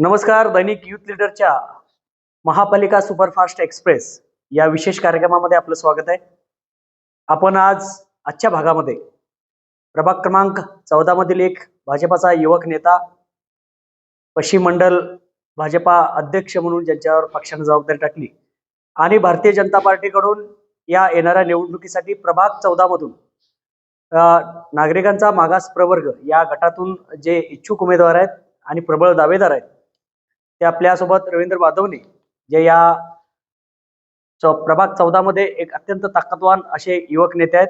नमस्कार दैनिक युथ लीडरच्या महापालिका superfast express या विशेष कार्यक्रमामध्ये आपलं स्वागत आहे. आपण आज आजच्या भागामध्ये प्रभाग क्रमांक चौदा मधील एक भाजपाचा युवक नेता पश्चिम मंडल भाजपा अध्यक्ष म्हणून ज्यांच्यावर पक्षाने जबाबदारी टाकली आणि भारतीय जनता पार्टीकडून या येणाऱ्या निवडणुकीसाठी प्रभाग चौदा मधून नागरिकांचा मागास प्रवर्ग या गटातून जे इच्छुक उमेदवार आहेत आणि प्रबळ दावेदार आहेत ते आपल्यासोबत रवींद्र वाधवने जे या चौ प्रभाग चौदामध्ये एक अत्यंत ताकदवान असे युवक नेते आहेत.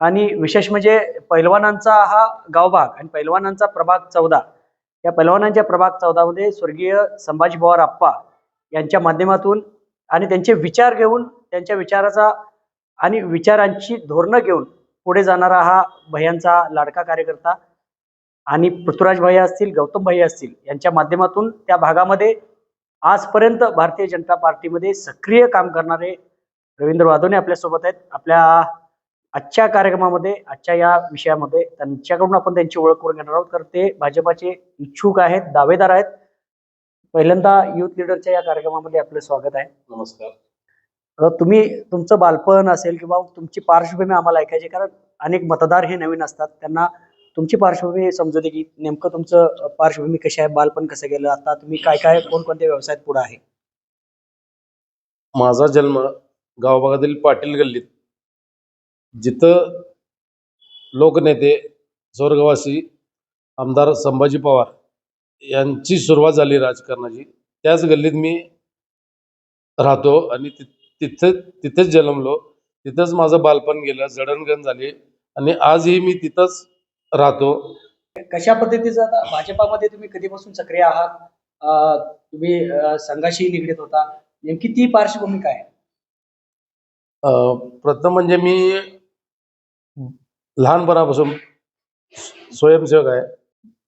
आणि विशेष म्हणजे पैलवानांचा हा गावभाग आणि पैलवानांचा प्रभाग चौदा या पैलवानांच्या प्रभाग चौदामध्ये स्वर्गीय संभाजी पवार आप्पा यांच्या माध्यमातून आणि त्यांचे विचार घेऊन त्यांच्या विचाराचा आणि विचारांची धोरणं घेऊन पुढे जाणारा हा भयांचा लाडका कार्यकर्ता आणि पृथ्वीराज भैया असतील गौतम भैया असतील यांच्या माध्यमातून त्या भागामध्ये आजपर्यंत भारतीय जनता पार्टीमध्ये सक्रिय काम करणारे रवींद्र वाधवने आपल्यासोबत आहेत. आपल्या आजच्या कार्यक्रमामध्ये आजच्या या विषयामध्ये त्यांच्याकडून आपण त्यांची ओळख करून घेणार आहोत. तर ते भाजपाचे इच्छुक आहेत दावेदार आहेत. पहिल्यांदा युथ लीडरच्या या कार्यक्रमामध्ये आपलं स्वागत आहे. नमस्कार. तुम्ही तुमचं बालपण असेल किंवा तुमची पार्श्वभूमी आम्हाला ऐकायची कारण अनेक मतदार हे नवीन असतात. त्यांना तुमची पार्श्वभूमी समजू दे की नेमकं तुमचं पार्श्वभूमी कशी आहे? बालपण कसं गेलं? आता तुम्ही काय काय कोणकोणत्या व्यवसायात पुढे आहे? माझा जन्म गावभागातील पाटील गल्लीत. जिथं लोकनेते स्वर्गवासी आमदार संभाजी पवार यांची सुरुवात झाली राजकारणाची. त्याच गल्लीत मी राहतो आणि तिथे तिथेच जन्मलो. तिथंच माझं बालपण गेलं जडणगण झाली आणि आजही मी तिथंच राहतो. कशा पद्धतीचं आता भाजपामध्ये तुम्ही कधीपासून सक्रिय आहात? अ, तुम्ही अ, संघाशी निगडीत होता. नेमकी ती पार्श्वभूमी काय? आहे अं, प्रथम म्हणजे मी लहानपणापासून स्वयंसेवक आहे.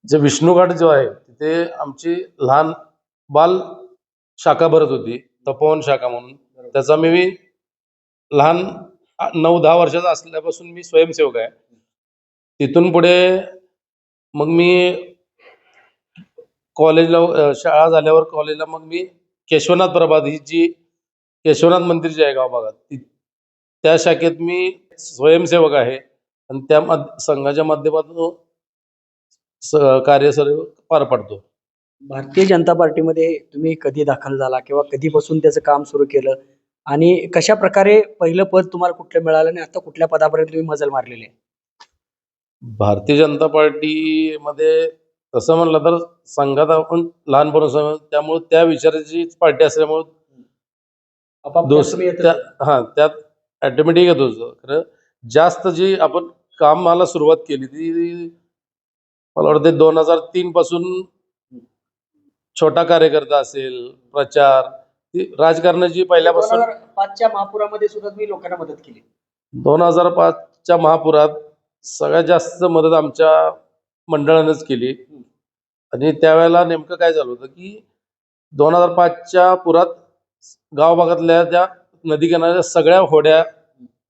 जे विष्णुघाट जो आहे तिथे आमची लहान बाल शाखा भरत होती तपोवन शाखा म्हणून. त्याचा मी लहान नऊ दहा वर्षाचा असल्यापासून मी स्वयंसेवक आहे. तिथून पुढे मग मी कॉलेजला शाळा झाल्यावर कॉलेजला मग मी केशवनाथ प्रभात ही जी केशवनाथ मंदिर जे आहे गावभागात ती त्या शाखेत मी स्वयंसेवक आहे. आणि त्या माध संघाच्या माध्यमातून कार्य सर्व पार पाडतो. भारतीय जनता पार्टीमध्ये तुम्ही कधी दाखल झाला किंवा कधीपासून त्याचं काम सुरू केलं? आणि कशा प्रकारे पहिलं पद तुम्हाला कुठलं मिळालं आणि आता कुठल्या पदापर्यंत तुम्ही मजल मारलेली आहे? भारतीय जनता पार्टीमध्ये तसं म्हणलं तर संघात आपण लहानपणापासून त्यामुळे त्या विचाराची पार्टी असल्यामुळे. हा त्यात ऑटोमॅटिक येत खरं जास्त जी आपण कामाला सुरुवात केली ती मला वाटते दोन हजार तीन पासून छोटा कार्यकर्ता असेल प्रचार ती राजकारणाची पहिल्यापासून 2005 च्या महापुरामध्ये सुद्धा तुम्ही लोकांना मदत केली दोन हजार पाचच्या महापुरात सगळ्यात जास्त मदत आमच्या मंडळानंच केली. आणि त्यावेळेला नेमकं काय झालं होतं की दोन हजार पाचच्या पुरात गावभागातल्या त्या नदी किनाऱ्या सगळ्या होड्या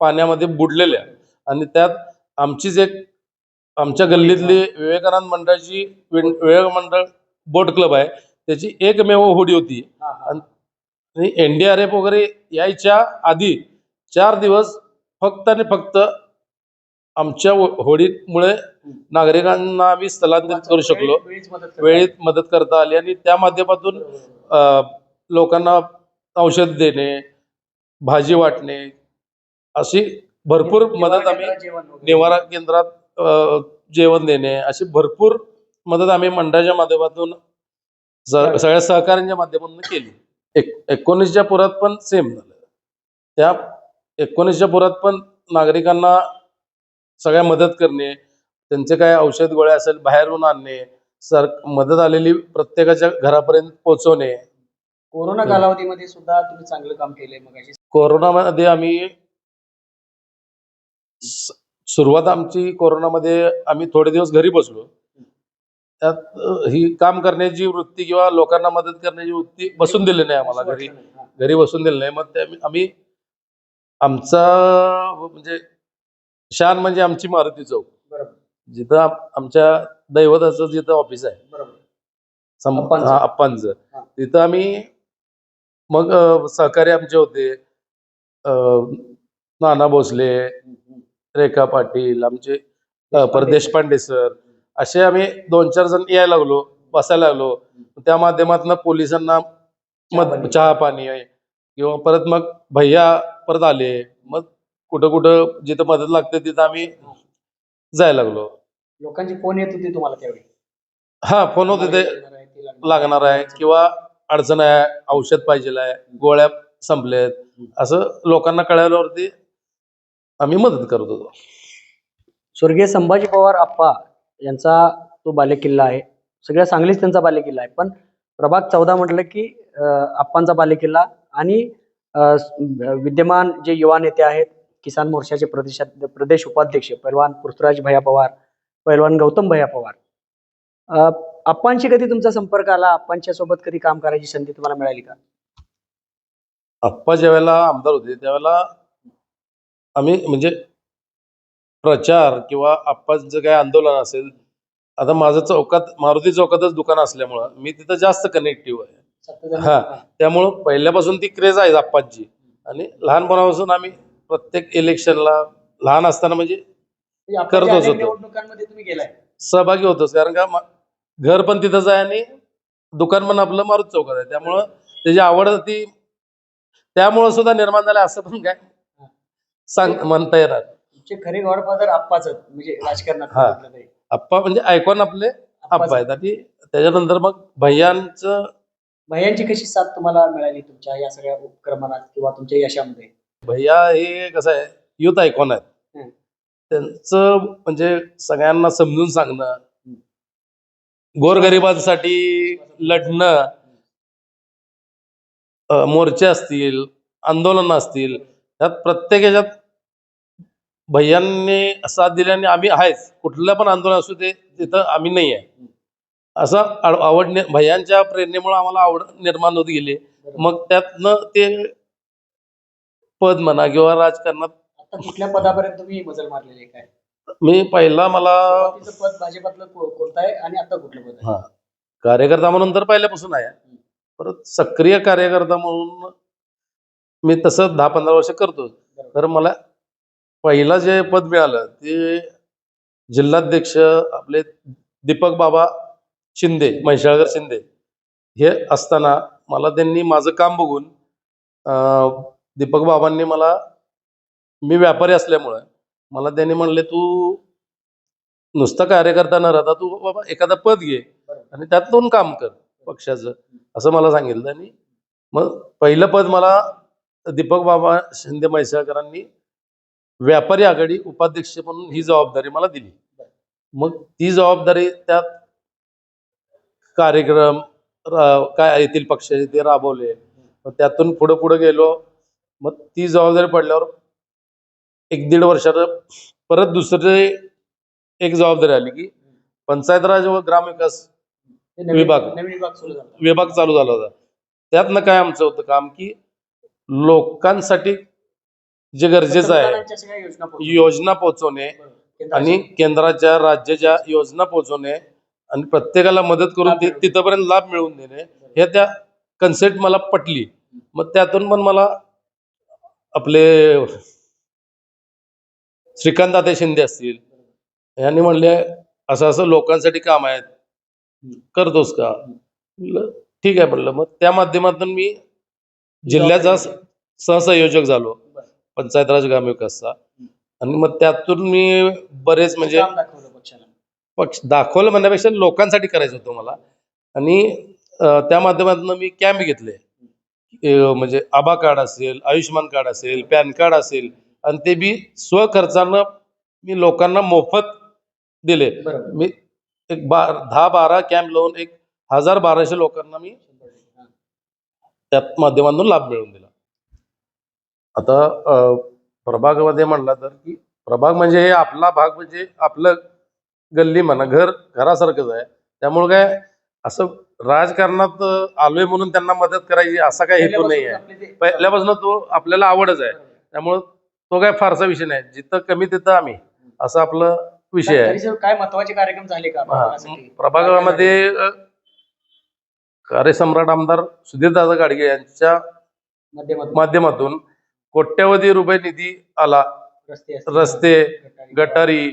पाण्यामध्ये बुडलेल्या. आणि त्यात आमचीच एक आमच्या गल्लीतली विवेकानंद मंडळाची विवेक मंडळ बोट क्लब आहे. त्याची एकमेव होडी होती. आणि एनडीआरएफ वगैरे यायच्या आधी चार दिवस फक्त आणि फक्त आमच्या हो- होडीमुळे नागरिकांना आम्ही स्थलांतरित करू शकलो. वेळेत मदत करता आली. आणि त्या माध्यमातून लोकांना औषध देणे भाजी वाटणे अशी भरपूर मदत आम्ही. निवारा केंद्रात जेवण देणे अशी भरपूर मदत आम्ही मंडळाच्या माध्यमातून सगळ्या सहकार्यांच्या माध्यमातून केली. एक एकोणीसच्या पुरात पण सेम झालं. त्या एकोणीसच्या पुरात पण नागरिकांना सगळ्या मदत करणे त्यांचे काय औषध गोळ्या असेल बाहेरून आणणे सर मदत आलेली प्रत्येकाच्या घरापर्यंत पोहोचवणे. कोरोना कालावधीमध्ये सुद्धा तुम्ही चांगलं काम केलंय मग कोरोनामध्ये आम्ही सुरुवात आमची कोरोनामध्ये आम्ही थोडे दिवस घरी बसलो. त्यात ही काम करण्याची वृत्ती किंवा लोकांना मदत करण्याची वृत्ती बसून दिली नाही आम्हाला. घरी. घरी बसून दिली नाही. मग ते आम्ही आमचा म्हणजे शान म्हणजे आमची मारुती चौक. जिथं आम- आमच्या दैवताचं जिथं ऑफिस आहे. अप्पांचं. तिथं आम्ही मग सहकारी आमचे होते. नाना भोसले रेखा पाटील आमचे परदेश पांडे सर. असे आम्ही दोन चार जण यायला लागलो बसायला लागलो. त्या माध्यमातून पोलिसांना चहा-पाणी. चहा पाणी किंवा परत मग भैया परत आले. मग कुठं कुठं जिथं मदत लागते तिथं आम्ही जायला लागलो. लोकांची फोन येत होती तुम्हाला त्यावेळी? हा फोन होते ते लागणार आहे, ते लागणार लागणार आहे किंवा अडचण आहे औषध पाहिजे आहे गोळ्या संपलेत. असं लोकांना कळल्यावरती आम्ही मदत करत होतो. स्वर्गीय संभाजी पवार आप्पा यांचा तो बालेकिल्ला आहे. सगळ्या सांगलीच त्यांचा बालेकिल्ला आहे. पण प्रभाग चौदा म्हटलं की अं, आप्पांचा बालेकिल्ला आणि अं, स- विद्यमान जे युवा नेते आहेत किसान मोर्चाचे प्रदेश प्रदेश उपाध्यक्ष पैलवान पृथ्वीराज भैया पवार पैलवान गौतम भैया पवार. आप्पांशी कधी तुमचा संपर्क आला? आप्पांच्या सोबत कधी काम करायची संधी तुम्हाला मिळाली का? आप्पा ज्यावेळेला आमदार होते त्यावेळेला आम्ही म्हणजे प्रचार किंवा आप्पाचं काय आंदोलन असेल आता माझं चौकात मारुती चौकातच दुकान असल्यामुळं मी तिथं जास्त कनेक्टिव्ह आहे. हा. त्यामुळं पहिल्यापासून ती क्रेज आहे आप्पांची. आणि लहानपणापासून आम्ही प्रत्येक इलेक्शनला लहान असताना म्हणजे करतोच अनेक होतो. निवडणुकांमध्ये तुम्ही गेलाय. सहभागी होतोच कारण का मा- घर पण तिथंच आहे आणि दुकान पण आपलं मारुती चौकात आहे. त्यामुळं त्याची आवड ती त्यामुळं सुद्धा निर्माण झालं असं पण काय सांग म्हणता येणार. तुमचे खरे गॉडफादर आप्पाच म्हणजे राजकारणात हा. म्हटलं तरी. आप्पा म्हणजे ऐकून आपले आप्पा आहेत. आणि त्याच्यानंतर मग भैयांचं भैयांची कशी साथ तुम्हाला मिळाली तुमच्या या सगळ्या उपक्रमात किंवा तुमच्या यशामध्ये? भैया हे कसं आहे युथ आयकॉन आहेत. त्यांचं म्हणजे सगळ्यांना समजून सांगणं गोरगरिबांसाठी लढणं मोर्चे असतील आंदोलन असतील त्यात प्रत्येक ह्याच्यात भैयांनी साथ दिली आणि आम्ही आहेच. कुठलं पण आंदोलन असू दे तिथं आम्ही नाही आहे. असं आव- आवड भैयांच्या प्रेरणेमुळे आम्हाला आवड निर्माण होत गेली. मग त्यातनं ते पद म्हणा किंवा राजकारणात आता कुठल्या पदापर्यंत तुम्ही मजल मारलेली आहे? काय? मी पहिला मला पद भाजपातलं को- कोणतं आहे आणि आता कुठलं पद आहे? हा. कार्यकर्ता म्हणून तर पहिल्यापासून आहे. परत सक्रिय कार्यकर्ता म्हणून मी तसं दहा पंधरा वर्ष करतो तर मला पहिला जे पद मिळालं ते जिल्हाध्यक्ष आपले दीपक बाबा शिंदे म्हैसाळकर शिंदे हे असताना मला त्यांनी माझं काम बघून अं, दीपक बाबांनी मला मी व्यापारी असल्यामुळं मला त्यांनी म्हणले तू नुसता कार्यकर्ता न राहता तू बाबा एखादा पद घे आणि त्यातून काम कर पक्षाचं. असं मला सांगितलं आणि मग पहिलं पद मला दीपक बाबा शिंदे म्हैसाळकरांनी व्यापारी आघाडी उपाध्यक्ष म्हणून ही जबाबदारी मला दिली. मग ती जबाबदारी त्यात कार्यक्रम काय येथील पक्षाचे ते राबवले. मग त्यातून पुढे पुढे गेलो. मग ती जबाबदारी पडल्यावर एक दीड वर्षात परत दुसरे एक जबाबदारी आली की पंचायत राज व ग्रामविकास विभाग. विभाग चालू झाला होता. त्यातनं काय आमचं होतं काम की लोकांसाठी जे गरजेचं आहे योजना पोहोचवणे. आणि केंद्राच्या राज्याच्या योजना पोहोचवणे आणि प्रत्येकाला मदत करून ते. तिथपर्यंत लाभ मिळवून देणे. हे त्या कन्सेप्ट मला पटली. मग त्यातून पण मला आपले श्रीकांत दाते शिंदे असतील. यांनी म्हणले असं असं लोकांसाठी काम आहेत. करतोस का? ठीक आहे म्हणलं. मग त्या माध्यमातून मी जिल्ह्याचा सहसंयोजक झालो. पंचायत राज ग्रामविकासचा आणि मग त्यातून मी बरेच म्हणजे पक्ष दाखवलं म्हणण्यापेक्षा लोकांसाठी करायचं होतं मला. आणि त्या माध्यमातून मी कॅम्प घेतले. म्हणजे आभा कार्ड असेल आयुष्यमान कार्ड असेल पॅन कार्ड असेल आणि ते बी स्वखर्चानं मी लोकांना मोफत दिले. मी एक बा दहा बारा कॅम्प लावून एक हजार बाराशे लोकांना मी. त्या माध्यमातून लाभ मिळवून दिला. आता प्रभागामध्ये म्हणला तर की प्रभाग म्हणजे हे आपला भाग म्हणजे आपलं गल्ली म्हणा घर घरासारखंच आहे. त्यामुळे काय असं राजकारणात आलोय म्हणून त्यांना मदत करायची असा काही हेतू नाही आहे पहिल्यापासून तो आपल्याला आवडच आहे. त्यामुळं तो काय फारसा विषय नाही. जिथं कमी तिथं आम्ही. असं आपलं विषय आहे. काय महत्त्वाचे कार्यक्रम झाले का? प्रभागामध्ये कार्यसम्राट आमदार सुधीरदादा गाडगे यांच्या माध्यमातून. कोट्यवधी रुपये निधी आला. रस्ते गटारी.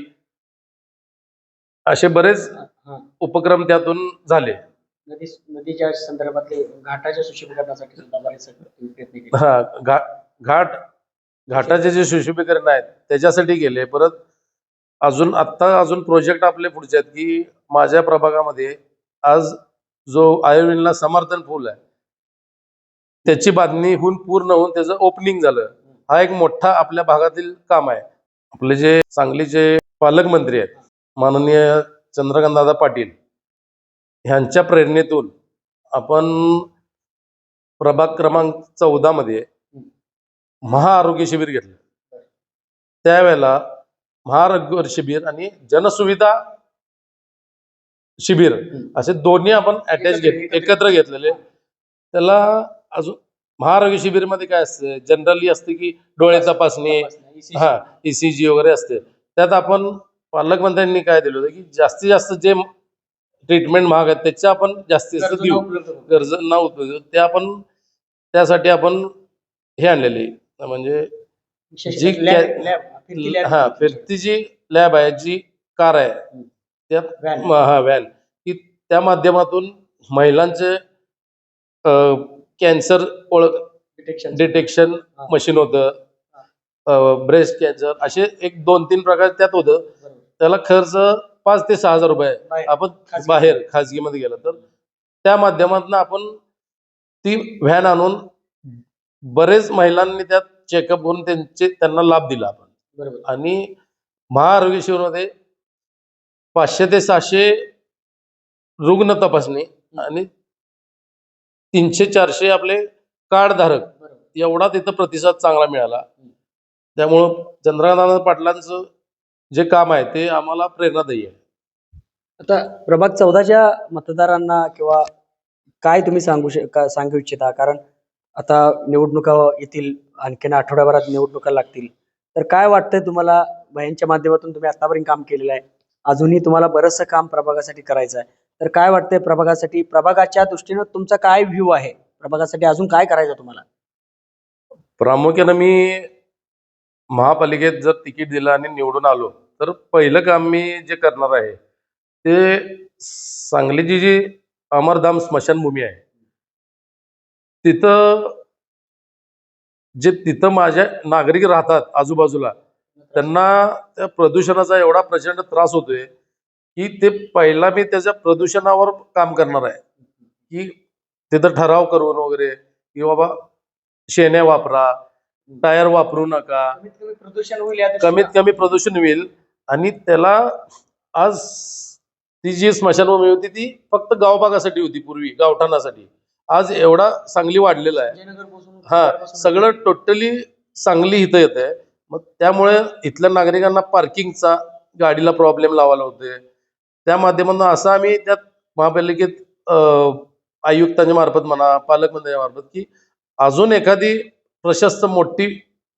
असे बरेच. उपक्रम त्यातून झाले. नदी नदीच्या संदर्भातले घाटाच्या सुशोभीकरणासाठी सुद्धा बरेच प्रयत्न केले. हा घा- घाट घाटाचे जे सुशोभीकरण आहेत त्याच्यासाठी गेले परत अजून आत्ता अजून प्रोजेक्ट आपले पुढचे आहेत की माझ्या प्रभागामध्ये आज जो आयुर्वेदला समर्थन फुल आहे त्याची बांधणी होऊन पूर्ण होऊन त्याचं ओपनिंग झालं. हा एक मोठा आपल्या भागातील काम आहे. आपले जे सांगलीचे पालकमंत्री आहेत माननीय चंद्रकांतदादा पाटील ह्यांच्या प्रेरणेतून आपण प्रभाग क्रमांक चौदा मध्ये महाआरोग्य शिबिर घेतलं. त्यावेळेला महाआरोग्य शिबिर आणि जनसुविधा शिबिर असे दोन्ही आपण अटॅच घेत एकत्र- घेतलेले. त्याला अजून महाआरोग्य शिबिरमध्ये काय असतं? जनरली असते की डोळे तपासणी. हा ईसीजी वगैरे असते. त्यात आपण पालकमंत्र्यांनी काय दिलं होतं की जास्तीत जास्त जे ट्रीटमेंट महाग आहेत त्याच्या आपण जास्तीत जास्त देऊ. उपलब्ध. गरजांना उपयोग. ते आपण त्यासाठी आपण हे आणलेले म्हणजे जी. हा फिरती जी लॅब आहे जी कार आहे त्यात हा व्हॅन की त्या माध्यमातून महिलांचे कॅन्सर ओळख डिटेक्शन. मशीन होतं. ब्रेस्ट कॅन्सर असे एक दोन तीन प्रकार त्यात होतं. त्याला खर्च पाच ते सहा हजार रुपये. आपण. बाहेर खाजगीमध्ये गेलं तर. त्या माध्यमातून आपण ती व्हॅन आणून बरेच महिलांनी त्यात चेकअप करून त्यांचे त्यांना लाभ दिला आपण. आणि महाआरोग्य शिबिरमध्ये पाचशे ते सहाशे रुग्ण तपासणी आणि तीनशे चारशे आपले कार्ड धारक. बरोबर. एवढा तिथं प्रतिसाद चांगला मिळाला. त्यामुळं चंद्रकांत पाटलांचं जे काम आहे ते आम्हाला प्रेरणादायी आहे. आता प्रभाग चौदाच्या मतदारांना किंवा काय तुम्ही सांगू सांगू इच्छिता? कारण आता निवडणुका येतील आणखीन आठवड्याभरात निवडणुका लागतील. तर काय वाटतंय तुम्हाला? यांच्या माध्यमातून तुम्ही आतापर्यंत काम केलेलं आहे. अजूनही तुम्हाला बरंचसं काम प्रभागासाठी करायचं आहे. तर काय वाटतंय प्रभागासाठी? प्रभागाच्या दृष्टीनं तुमचा काय व्ह्यू आहे? प्रभागासाठी अजून काय करायचं तुम्हाला? प्रामुख्यानं मी महापालिकेत जर तिकीट दिलं आणि निवडून आलो तर पहिलं काम मी जे करणार आहे ते सांगलीची जी अमरधाम स्मशानभूमी आहे तिथं जे तिथं माझ्या नागरिक राहतात आजूबाजूला त्यांना त्या प्रदूषणाचा एवढा प्रचंड त्रास होतोय की ते पहिला मी त्याच्या प्रदूषणावर काम करणार आहे. की तिथं ठराव करून वगैरे की बाबा शेण्या वापरा टायर वापरू नका. कमीत कमी प्रदूषण होईल कमीत कमी प्रदूषण होईल. आणि त्याला आज ती जी स्मशानभूमी होती ती फक्त गावभागासाठी होती पूर्वी गावठाणासाठी. आज एवढा चांगली वाढलेला आहे. हा सगळं टोटली सांगली इथं येत आहे मग त्यामुळे इथल्या नागरिकांना पार्किंगचा गाडीला प्रॉब्लेम लावायला होते त्या माध्यमातून असं आम्ही त्यात महापालिकेत आयुक्तांच्या मार्फत म्हणा पालकमंत्र्यांच्या मार्फत की अजून एखादी प्रशस्त मोठी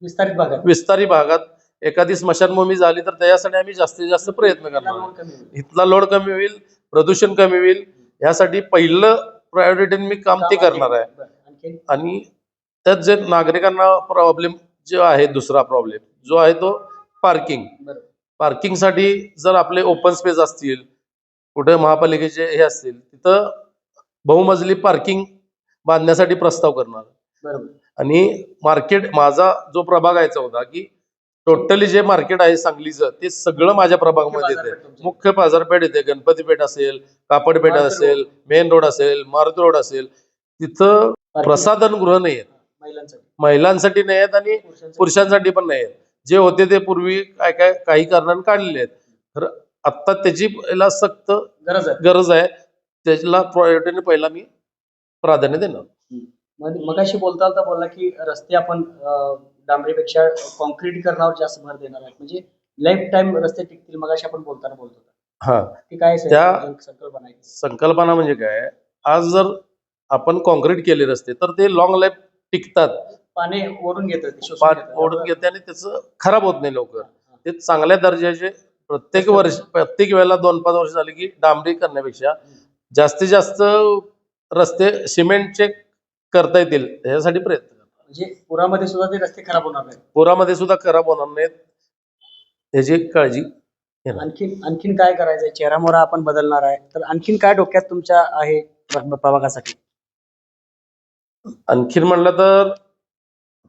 विस्तारित भागात. विस्तारी भागात. एखादी स्मशानभूमी झाली तर त्याच्यासाठी आम्ही जास्तीत जास्त प्रयत्न करणार. इथला लोड कमी होईल प्रदूषण कमी होईल. यासाठी पहिलं प्रायोरिटीने मी काम ते करणार आहे. आणि त्यात जे नागरिकांना प्रॉब्लेम जो आहे दुसरा प्रॉब्लेम जो आहे तो पार्किंग. पार्किंगसाठी जर आपले ओपन स्पेस असतील कुठे महापालिकेचे हे असतील तिथं बहुमजली पार्किंग बांधण्यासाठी प्रस्ताव करणार. आणि मार्केट माझा जो प्रभाग आहे चौदा की टोटली जे मार्केट आहे सांगलीचं ते सगळं माझ्या प्रभागामध्ये येते. मुख्य बाजारपेठ येते. गणपतीपेठ असेल कापडपेठ असेल मेन रोड असेल मारुती रोड असेल तिथं प्रसाधन गृह नाही आहेत. महिलांसाठी. नाही आहेत आणि पुरुषांसाठी. पण नाही आहेत. जे होते ते पूर्वी काय काय काही कारणाने काढलेले आहेत. तर आत्ता त्याची याला सक्त गरज आहे. गरज आहे. त्याला प्रायोरिटीने पहिला मी प्राधान्य देणार. मगाशी बोलता बोलता बोलला की रस्ते आपण डांबरीपेक्षा कॉन्क्रीटीकरणावर जास्त भर देणार आहे म्हणजे लाईफ टाइम रस्ते टिकतील मगाशी आपण बोलताना बोलत हा. ती काय त्या- संकल्पना आहे. संकल्पना म्हणजे काय? आज जर आपण कॉन्क्रीट केले रस्ते तर ते लॉंग लाईफ टिकतात. पाणी ओढून घेतं ते शोषून पाठ घेतं. ओढून घेते आणि त्याचं खराब होत नाही लवकर. ते चांगल्या दर्जाचे प्रत्येक वर्ष प्रत्येक वेळेला दोन पाच वर्ष झाली की डांबरी करण्यापेक्षा जास्तीत जास्त रस्ते सिमेंटचे करता येतील ह्यासाठी प्रयत्न म्हणजे पुरामध्ये सुद्धा ते रस्ते खराब होणार नाहीत. पुरामध्ये सुद्धा खराब होणार नाहीत ह्याची काळजी घेणार. आणखीन आणखीन काय करायचंय? चेहरामोहरा आपण बदलणार आहे. तर आणखीन काय डोक्यात तुमच्या आहे प्र- प्रभागासाठी? आणखीन म्हणलं तर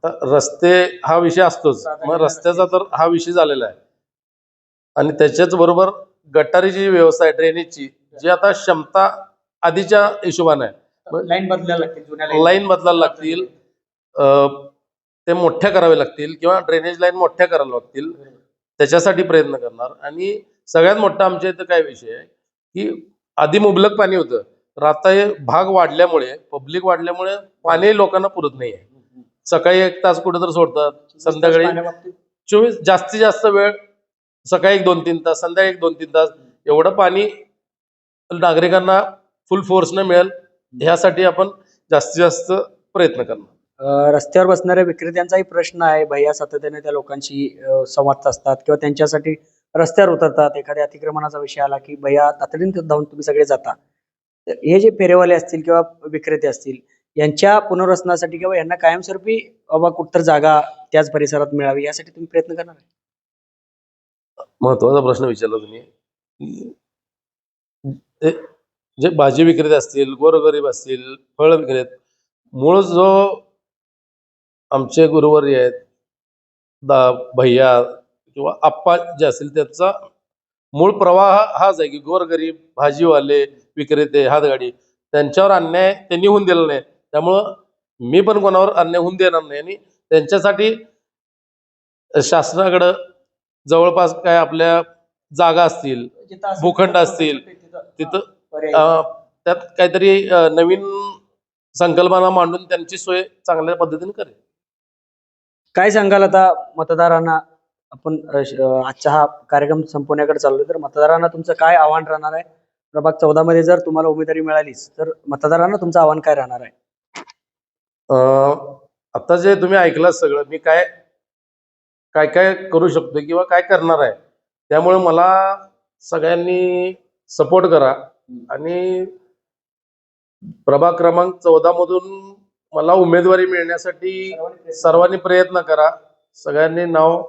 आता रस्ते हा विषय असतोच. मग रस्त्याचा तर हा विषय झालेला आहे. आणि त्याच्याच बरोबर गटारीची जी व्यवस्था आहे ड्रेनेजची जी आता क्षमता आधीच्या हिशोबाने आहे. लाईन बदलायला लागतील जुन्या लाईन. बदलायला लागतील. ते मोठ्या करावे लागतील किंवा ड्रेनेज लाईन मोठ्या करायला लागतील. त्याच्यासाठी प्रयत्न करणार. आणि सगळ्यात मोठा आमच्या इथं काय विषय आहे की आधी मुबलक पाणी होतं. तर आता हे भाग वाढल्यामुळे पब्लिक वाढल्यामुळे पाणी लोकांना पुरत नाही आहे सकाळी एक तास कुठं तर सोडतात संध्याकाळी चोवीस जास्तीत जास्त वेळ सकाळी एक दोन तीन तास संध्याकाळी एक दोन तीन तास. एवढं पाणी नागरिकांना फुल फोर्सनं मिळेल. ह्यासाठी आपण जास्तीत जास्त प्रयत्न करणार. अं, रस्त्यावर बसणाऱ्या विक्रेत्यांचाही प्रश्न आहे भैया सातत्याने त्या लोकांशी अं, संवाद साधतात किंवा त्यांच्यासाठी रस्त्यावर उतरतात. एखाद्या अतिक्रमणाचा विषय आला की भैया तातडीने धावून तुम्ही सगळे जाता. तर हे जे फेरेवाले असतील किंवा विक्रेते असतील यांच्या पुनर्वसनासाठी किंवा यांना कायमस्वरूपी बाबा कुठतर जागा त्याच परिसरात मिळावी यासाठी तुम्ही प्रयत्न करणार आहे? महत्त्वाचा प्रश्न विचारला तुम्ही. जे भाजी विक्रेते असतील गोरगरीब असतील फळ विक्रेते मूळ जो आमचे गुरुवारी आहेत दा भैया किंवा आप्पा जे असतील त्याचा मूळ प्रवाह हाच आहे की गोरगरीब भाजीवाले विक्रेते हातगाडी त्यांच्यावर अन्याय त्यांनी होऊन दिला नाही. त्यामुळं मी पण कोणावर अन्याय होऊन देणार नाही आणि त्यांच्यासाठी शासनाकडं जवळपास काय आपल्या जागा असतील असेल भूखंड असतील, तिथं त्यात काहीतरी नवीन संकल्पना मांडून त्यांची सोय चांगल्या पद्धतीने करेल. काय सांगाल आता मतदारांना? आपण आजचा हा कार्यक्रम संपवण्याकडे चाललोय तर मतदारांना तुमचं काय आव्हान राहणार आहे? प्रभाग चौदा मध्ये जर तुम्हाला उमेदवारी मिळालीच तर मतदारांना तुमचं आव्हान काय राहणार आहे? आता जे तुम्ही ऐकलं सगळं मी काय काय काय करू शकतो किंवा काय करणार आहे त्यामुळे मला सगळ्यांनी सपोर्ट करा. आणि प्रभाग क्रमांक चौदा मधून मला उमेदवारी मिळण्यासाठी सर्वांनी प्रयत्न करा. सगळ्यांनी नाव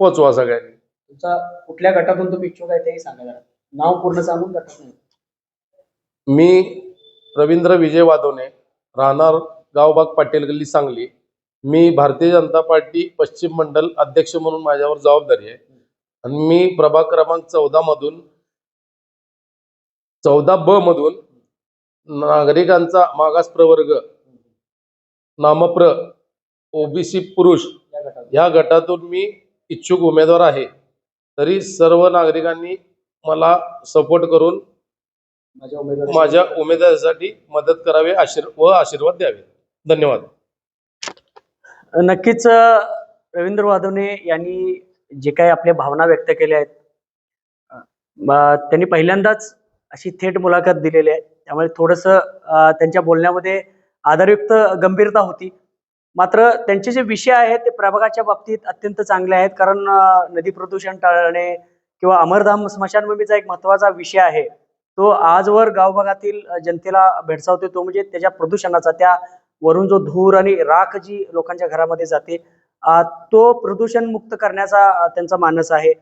पोचवा सगळ्यांनी. तुमचा कुठल्या गटातून तुम्ही इच्छुक आहे तेही सांगा जरा. नाव पूर्ण सांगून. मी रवींद्र विजय वादवणे राहणार गावबाग पाटील गल्ली सांगली. मी भारतीय जनता पार्टी पश्चिम मंडल अध्यक्ष म्हणून माझ्यावर जबाबदारी आहे. आणि मी प्रभाग क्रमांक चौदा मधून चौदा ब मधून नागरिकांचा मागास प्रवर्ग नामप्र ओबीसी पुरुष या गटातून मी इच्छुक उमेदवार आहे. तरी सर्व नागरिकांनी मला सपोर्ट करून माझ्या उमेदवारीसाठी मदत करावी आशीर् व आशीर्वाद द्यावे. धन्यवाद. नक्कीच रवींद्र वाधवने यांनी जे काही आपल्या भावना व्यक्त केल्या आहेत त्यांनी पहिल्यांदाच अशी थेट मुलाखत दिलेली आहे. त्यामुळे थोडंसं त्यांच्या बोलण्यामध्ये आधारयुक्त गंभीरता होती. मात्र त्यांचे जे विषय आहेत ते प्रभागाच्या बाबतीत अत्यंत चांगले आहेत. कारण नदी प्रदूषण टाळणे किंवा अमरधाम स्मशानभूमीचा एक महत्त्वाचा विषय आहे. तो आजवर गावभागातील जनतेला भेडसावतो तो म्हणजे त्याच्या प्रदूषणाचा त्या वरून जो धूर आणि राख जी लोकांच्या घरामध्ये जाते तो प्रदूषण मुक्त करण्याचा त्यांचा मानस आहे.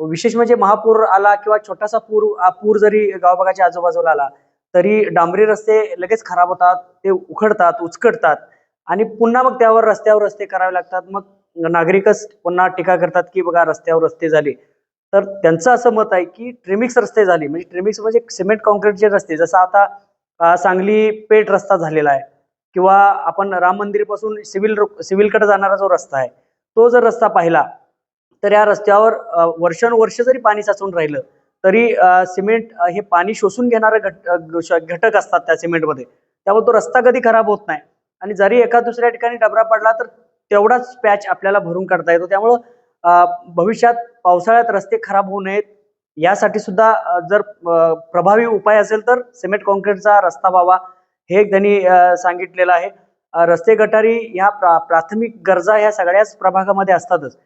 विशेष म्हणजे महापूर आला किंवा छोटासा पूर पूर जरी गावभागाच्या आजूबाजूला आला तरी डांबरी रस्ते लगेच खराब होतात ते उखडतात उचकटतात आणि पुन्हा मग त्यावर रस्त्यावर रस्ते करावे लागतात. मग नागरिकच पुन्हा टीका करतात की बघा रस्त्यावर रस्ते झाले. तर त्यांचं असं मत आहे की ट्रिमिक्स रस्ते झाले. म्हणजे ट्रिमिक्स म्हणजे सिमेंट कॉन्क्रीटचे रस्ते जसं आता सांगली पेठ रस्ता झालेला आहे किंवा आपण राम मंदिरपासून सिव्हिल सिव्हिलकडे जाणारा जो रस्ता आहे तो जर रस्ता पाहिला तर या रस्त्यावर वर्षानुवर्ष जरी पाणी साचून राहिलं तरी सिमेंट हे पाणी शोषून घेणारे घट घटक असतात त्या सिमेंटमध्ये. त्यामुळे तो रस्ता कधी खराब होत नाही. आणि जरी एका दुसऱ्या ठिकाणी डबरा पडला तर तेवढाच पॅच आपल्याला भरून काढता येतो. त्यामुळं भविष्यात पावसाळ्यात रस्ते खराब होऊ नयेत. यासाठी सुद्धा जर प्रभावी उपाय असेल तर सिमेंट कॉन्क्रीटचा रस्ता व्हावा हे त्यांनी सांगितलेलं आहे. रस्ते गटारी ह्या प्रा प्राथमिक गरजा ह्या सगळ्याच प्रभागामध्ये असतातच.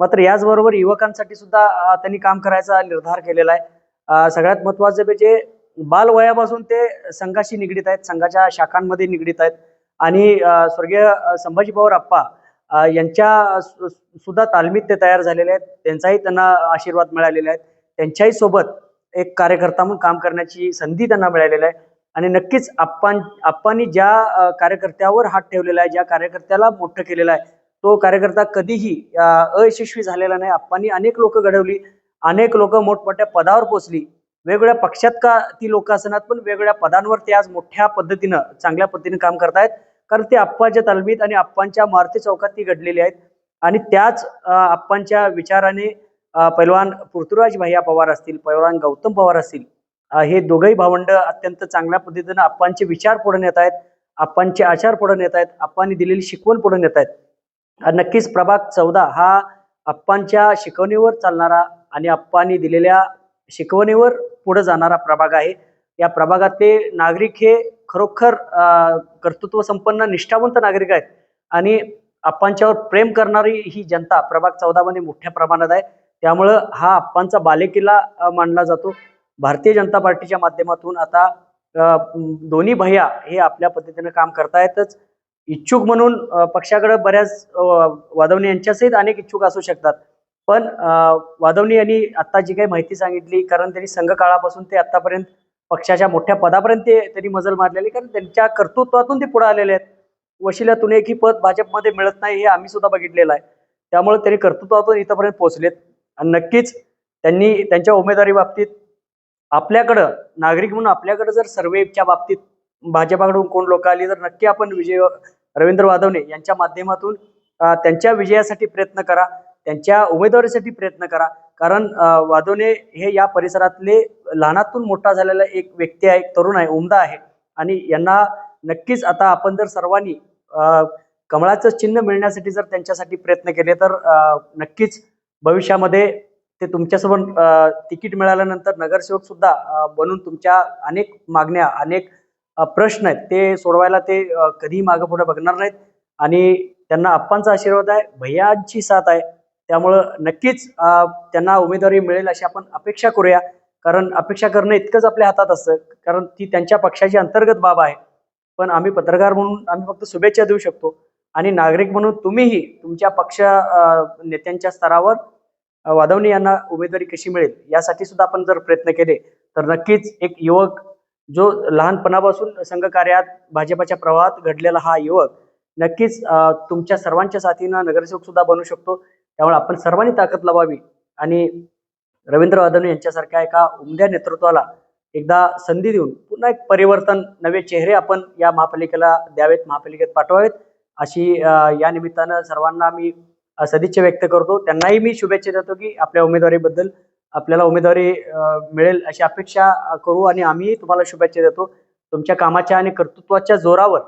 मात्र याचबरोबर युवकांसाठी सुद्धा त्यांनी काम करायचा निर्धार केलेला आहे. सगळ्यात महत्वाचं म्हणजे बालवयापासून ते संघाशी निगडीत आहेत संघाच्या शाखांमध्ये निगडीत आहेत. आणि स्वर्गीय संभाजी पवार आप्पा यांच्या सुद्धा तालमीत ते तयार झालेले आहेत. त्यांचाही त्यांना आशीर्वाद मिळालेला आहे त्यांच्याही सोबत एक कार्यकर्ता म्हणून काम करण्याची संधी त्यांना मिळालेली आहे. आणि नक्कीच आप्पां आप्पांनी ज्या कार्यकर्त्यावर हात ठेवलेला आहे ज्या कार्यकर्त्याला मोठं केलेलं आहे तो कार्यकर्ता कधीही अयशस्वी झालेला नाही. आप्पांनी अनेक लोक घडवली अनेक लोक मोठमोठ्या पदावर पोचली वेगवेगळ्या पक्षात का ती लोक असणार पण वेगवेगळ्या पदांवर ते आज मोठ्या पद्धतीनं चांगल्या पद्धतीने काम करतायत. कारण ते आप्पाच्या तालमीत आणि आप्पांच्या मारुती चौकात ती घडलेली आहेत. आणि त्याच अ, आप्पांच्या विचाराने पैलवान पृथ्वीराज भैया पवार असतील पैलवान गौतम पवार असतील हे दोघंही भावंड अत्यंत चांगल्या पद्धतीनं आप्पांचे विचार पुढे नेत आहेत. आप्पांचे आचार पुढे नेत आहेत. आप्पांनी दिलेली शिकवण पुढे नेत आहेत. नक्कीच प्रभाग चौदा हा आप्पांच्या शिकवणीवर चालणारा आणि आप्पांनी दिलेल्या शिकवणीवर पुढे जाणारा प्रभाग आहे. या प्रभागातले नागरिक हे खरोखर कर्तृत्व संपन्न निष्ठावंत नागरिक आहेत आणि आप्पांच्यावर प्रेम करणारी ही जनता प्रभाग चौदामध्ये मोठ्या प्रमाणात आहे. त्यामुळं हा आप्पांचा बालेकिल्ला मानला जातो. भारतीय जनता पार्टीच्या माध्यमातून आता दोन्ही भैया हे आपल्या पद्धतीनं काम करतायतच. इच्छुक म्हणून पक्षाकडं पक्षाकडे बऱ्याच वादवणी यांच्यासहित अनेक इच्छुक असू शकतात. पण वादवणी यांनी आत्ता जी काही माहिती सांगितली कारण त्यांनी संघ काळापासून ते आतापर्यंत पक्षाच्या मोठ्या पदापर्यंत ते त्यांनी मजल मारलेली कारण त्यांच्या कर्तृत्वातून ते पुढे आलेले आहेत. वशिल्यातून एकही पद भाजपमध्ये मिळत नाही हे आम्ही सुद्धा बघितलेलं आहे. त्यामुळे त्यांनी कर्तृत्वातून इथंपर्यंत पोहोचलेत. आणि नक्कीच त्यांनी त्यांच्या उमेदवारी बाबतीत आपल्याकडं नागरिक म्हणून आपल्याकडं जर सर्वेच्या बाबतीत भाजपाकडून कोण लोक आली तर नक्की आपण विजय रवींद्र वादवणे यांच्या माध्यमातून त्यांच्या विजयासाठी प्रयत्न करा त्यांच्या उमेदवारीसाठी प्रयत्न करा. कारण अ, वादवणे हे या परिसरातले लहानातून मोठा झालेला एक व्यक्ती आहे एक तरुण आहे उमदा आहे. आणि यांना नक्कीच आता आपण जर सर्वांनी कमळाचं चिन्ह मिळण्यासाठी जर त्यांच्यासाठी प्रयत्न केले तर नक्कीच भविष्यामध्ये ते तुमच्यासोबत तिकीट मिळाल्यानंतर नगरसेवक सुद्धा बनून तुमच्या अनेक मागण्या अनेक प्रश्न आहेत. ते सोडवायला ते कधीही मागं पुढे बघणार नाहीत. आणि त्यांना आप्पांचा आशीर्वाद आहे भैयांची साथ आहे. त्यामुळं नक्कीच त्यांना उमेदवारी मिळेल अशी आपण अपेक्षा करूया. कारण अपेक्षा करणं इतकंच आपल्या हातात असतं. कारण ती त्यांच्या पक्षाची अंतर्गत बाब आहे. पण आम्ही पत्रकार म्हणून आम्ही फक्त शुभेच्छा देऊ शकतो. आणि नागरिक म्हणून तुम्हीही तुमच्या पक्ष नेत्यांच्या स्तरावर वादवणी यांना उमेदवारी कशी मिळेल यासाठी सुद्धा आपण जर प्रयत्न केले तर नक्कीच एक युवक जो लहानपणापासून संघ कार्यात भाजपाच्या प्रवाहात घडलेला हा युवक नक्कीच तुमच्या सर्वांच्या साथीनं नगरसेवक सुद्धा बनू शकतो. त्यामुळे आपण सर्वांनी ताकद लावावी आणि रवींद्र वादने यांच्यासारख्या एका उमद्या नेतृत्वाला एकदा संधी देऊन पुन्हा एक परिवर्तन नवे चेहरे आपण या महापालिकेला द्यावेत महापालिकेत पाठवावेत अशी या निमित्तानं सर्वांना मी सदिच्छा व्यक्त करतो. त्यांनाही मी शुभेच्छा देतो की आपल्या उमेदवारीबद्दल आपल्याला उमेदवारी मिळेल अशी अपेक्षा करू आणि आम्ही तुम्हाला शुभेच्छा देतो. तुमच्या कामाच्या आणि कर्तृत्वाच्या जोरावर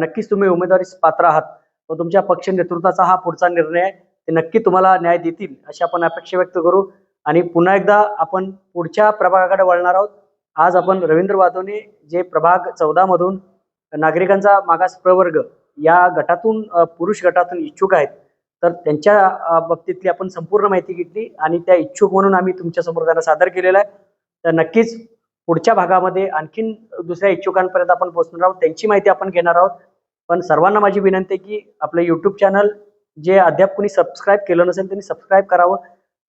नक्कीच तुम्ही उमेदवारीस पात्र आहात. व तुमच्या पक्ष नेतृत्वाचा हा पुढचा निर्णय आहे ते नक्की तुम्हाला न्याय देतील अशी आपण अपेक्षा व्यक्त करू. आणि पुन्हा एकदा आपण पुढच्या प्रभागाकडे वळणार आहोत. आज आपण रवींद्र वाधवने जे प्रभाग चौदामधून नागरिकांचा मागास प्रवर्ग या गटातून पुरुष गटातून इच्छुक आहेत तर त्यांच्या बाबतीतली आपण संपूर्ण माहिती घेतली आणि त्या इच्छुक म्हणून आम्ही तुमच्यासमोर त्यांना सादर केलेला आहे. तर नक्कीच पुढच्या भागामध्ये आणखीन दुसऱ्या इच्छुकांपर्यंत आपण पोहोचणार आहोत. त्यांची माहिती आपण घेणार आहोत. पण सर्वांना माझी विनंती आहे की आपलं यूट्यूब चॅनल जे अद्याप कोणी सबस्क्राईब केलं नसेल त्यांनी सबस्क्राईब करावं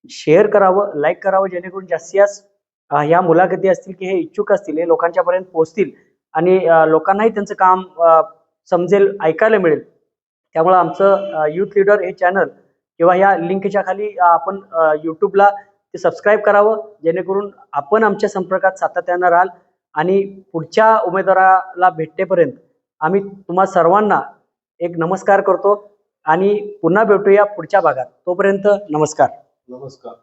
शेअर करावं लाईक करावं जेणेकरून जास्तीत जास्त ह्या मुलाखती असतील की हे इच्छुक असतील हे लोकांच्यापर्यंत पोहोचतील आणि लोकांनाही त्यांचं काम समजेल ऐकायला मिळेल. त्यामुळं आमचं युथ लीडर हे चॅनल किंवा या लिंकच्या खाली आपण यूट्यूबला ते सबस्क्राईब करावं जेणेकरून आपण आमच्या संपर्कात सातत्यानं राहाल आणि पुढच्या उमेदवाराला भेटेपर्यंत आम्ही तुम्हा सर्वांना एक नमस्कार करतो आणि पुन्हा भेटूया पुढच्या भागात. तोपर्यंत नमस्कार. नमस्कार.